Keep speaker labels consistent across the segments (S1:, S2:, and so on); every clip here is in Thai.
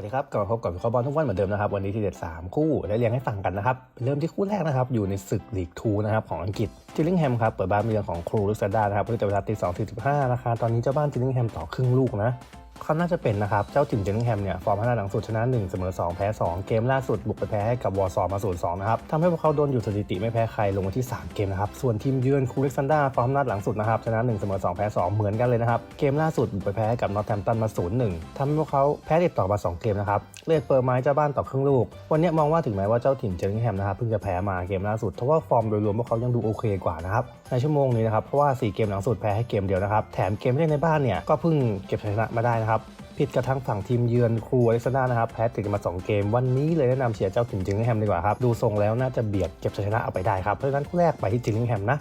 S1: วัสดีครับกลับมาพบกับวิเคราะห์บอลทุกวันเหมือนเดิมนะครับวันนี้ทีเด็ด 3 คู่ได้เรียงให้ฟังกันนะครับ เริ่มที่คู่แรกนะครับ อยู่ในศึกลีกทูนะครับของอังกฤษจิลลิงแฮมครับ เปิดบ้านเมืองของครูลุสดานะครับเพื่อจะเวลาตีสองสี่สิบห้าราคาตอนนี้เจ้าบ้านจิลลิงแฮมต่อครึ่งลูกนะ เขาน่าจะเป็นนะครับ เจ้าถิ่นจิลลิงแฮมเนี่ยฟอร์มห้านัดหลังสุดชนะ1เสมอ2แพ้ 2 เกมล่าสุดบุกไปแพ้ให้กับวอร์ซอมา0 2นย์สองนะครับทำให้พวกเขาโดนอยู่สถิติไม่แพ้ใครลงมาที่ 3 เกมนะครับ ส่วนทีมเยือนคูเล็กซันดาฟอร์มนัดหลังสุดนะครับชนะ1เสมอ2แพ้ 2 เหมือนกันเลยนะครับ เกมล่าสุดบุกไปแพ้ให้กับนอตแ a มตันมา0-1ทำให้พวกเขาแพ้ติดต่อมา 2 เกมนะครับเลดเปิดไม้เจ้าบ้านต่อครึ่งลูก วันนี้มองว่าถึงแม้ว่าเจ้าถิ่นเจอร์ลิงแฮมนะครับเพิ่งจะแพ้มาเกมล่าสุดแต่ว่าฟอร์มโดยรวมพวกเขายังดูโอเคกว่านะครับในชั่วโมงนี้นะครับเพราะว่า 4 เกมหลังสุดแพ้ให้เกมเดียวนะครับแถมเกมเล่นในบ้านเนี่ยก็เพิ่งเก็บชนะมาได้นะครับผิดกับทางฝั่งทีมเยือนครูอเล็กซานดานะครับแพ้ติดกันมา 2 เกม วันนี้เลยแนะนำเชียร์เจ้าถิ่นจิงลิงแฮมดีกว่าครับ ดูทรงแล้วน่าจะเบียดเก็บชัยชนะเอาไปได้ครับ เพราะฉะนั้นคู่แรกไปที่จิงลิงแฮมนะ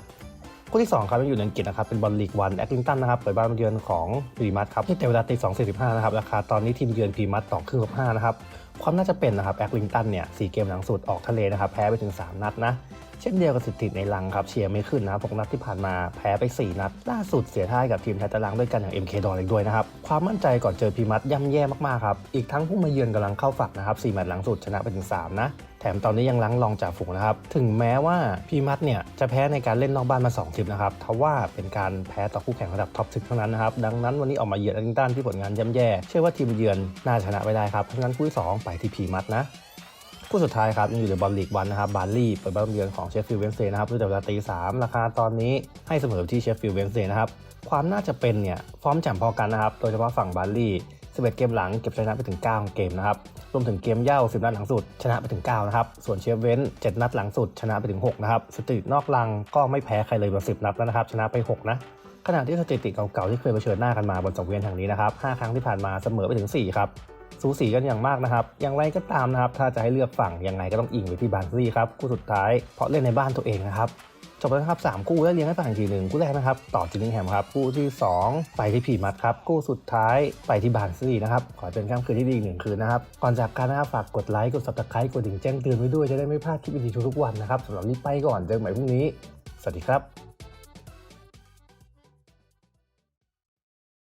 S1: คู่ที่ 2 ครับยังอยู่ในอังกฤษนะครับเป็นบอลลีกวันแอคลิงตันนะครับเปิดบ้านเยือนของพรีมัตครับที่แต่เวลาตี2 45นะครับราคาตอนนี้ทีมเยือนพรีมัตต่อครึ่งกับ5นะครับความน่าจะเป็นนะครับแอคลิงตันเนี่ยสี่เกมหลังสุดออกทะเลนะครับแพ้ไปถึง 3 นัดนะ เช่นเดียวกับสถิติในลังครับเชียร์ไม่ขึ้นนะครับ6นัดที่ผ่านมาแพ้ไป 4 นัด ล่าสุดเสียท่ายกับทีมไทยตารางด้วยกันอย่าง MK ดอนอีกด้วยนะครับ ความมั่นใจก่อนเจอพีมัดย่ำแย่มากๆครับ อีกทั้งผู้มาเยือนกำลังเข้าฝักนะครับ4แมตช์หลังสุดชนะไปถึง 3 นะแถมตอนนี้ยังล้างรองจากฝูงนะครับ ถึงแม้ว่าพีมัดเนี่ยจะแพ้ในการเล่นนอกบ้านมา2ทริปนะครับทว่าเป็นการแพ้ต่อคู่แข่งระดับท็อป10เท่านั้นนะครับ ดังนั้นวันนี้ออกมาเยือนอาร์เจนตันที่ผลงานย่ำแย่ เชื่อว่าทีมเยือนน่าชนะไปได้ครับ เพราะฉะนั้นคู่ที่สองไปที่พีมัดนะ คู่สุดท้ายครับยังอยู่ในบอลลีกวันนะครับบาร์ลี่เปิดบ้านเยือนของเชฟฟิลด์เวนเดย์นะครับด้วยแต่เวลาตีสามราคาตอนนี้ให้เสมอที่เชฟฟิลด์เวนเดย์นะครับความน่าจะเป็นเนี่ยฟอร์มแจ่มพอกันนะครับโดยเฉพาะฝั่งบาร์ลี่11 เกมหลังเก็บชนะไปถึง 9 เกมนะครับรวมถึงเกมเย่า 10 นัดหลังสุด ชนะไปถึง 9 นะครับ ส่วนเชฟเวน7 นัดหลังสุด ชนะไปถึง 6 นะครับ สถิตินอกลังก็ไม่แพ้ใครเลยมา10 นัดแล้วนะครับ ชนะไป 6 นะขณะที่สถิติเก่าๆที่เคยเผชิญหน้ากันมาบนสังเวียนแห่งนี้นะครับ 5 ครั้งที่ผ่านมาเสมอไปถึง 4 ครับ สูสีกันอย่างมากนะครับ อย่างไรก็ตามนะครับ ถ้าจะให้เลือกฝั่งยังไงก็ต้องอิงไปที่บาร์ซี่ครับคู่สุดท้ายเพราะเล่นในบ้านตัวเองนะครับจบแล้วนะครับ3คู่แล้วเลี้ยงให้ฟังอีกทีหนึ่งคู่แรกนะครับต่อจิลลิงแฮมครับคู่ที่ 2 ไปที่พีมัดครับคู่สุดท้ายไปที่บาร์ซี่นะครับขอเป็นค่ำคืนที่ดีอีกหนึ่งคืนนะครับก่อนจากกันนะครับฝากกดไลค์กด subscribe กดดิ่งแจ้งเตือนไว้ด้วยจะได้ไม่พลาดคลิปดีๆทุกวันนะครับสำหรับนี้ไปก่อนเจอกันใหม่พรุ่งนี้ สวัสดีครับ